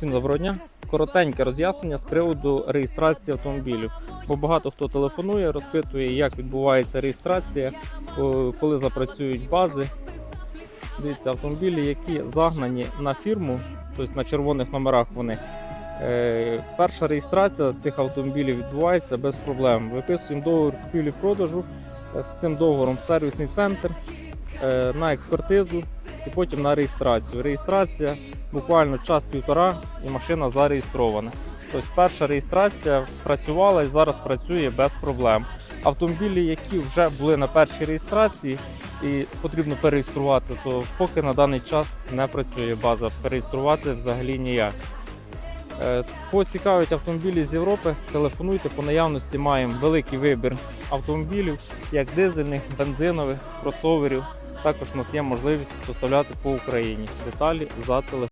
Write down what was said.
Всім доброго дня. Коротеньке роз'яснення з приводу реєстрації автомобілів. Бо багато хто телефонує, розпитує, як відбувається реєстрація, коли запрацюють бази. Дивіться, автомобілі, які загнані на фірму, тобто на червоних номерах вони. Е, перша реєстрація цих автомобілів відбувається без проблем. Виписуємо договір купівлі-продажу е, з цим договором в сервісний центр е, на експертизу і потім на реєстрацію. Реєстрація буквально час-півтора і машина зареєстрована. Тобто перша реєстрація працювала і зараз працює без проблем. Автомобілі, які вже були на першій реєстрації і потрібно перереєструвати, то поки на даний час не працює база. Перереєструвати взагалі ніяк. Е, цікавить автомобілі з Європи, телефонуйте по наявності. Маємо великий вибір автомобілів, як дизельних, бензинових, кросоверів. Також у нас є можливість доставляти по Україні. Деталі за телефоном.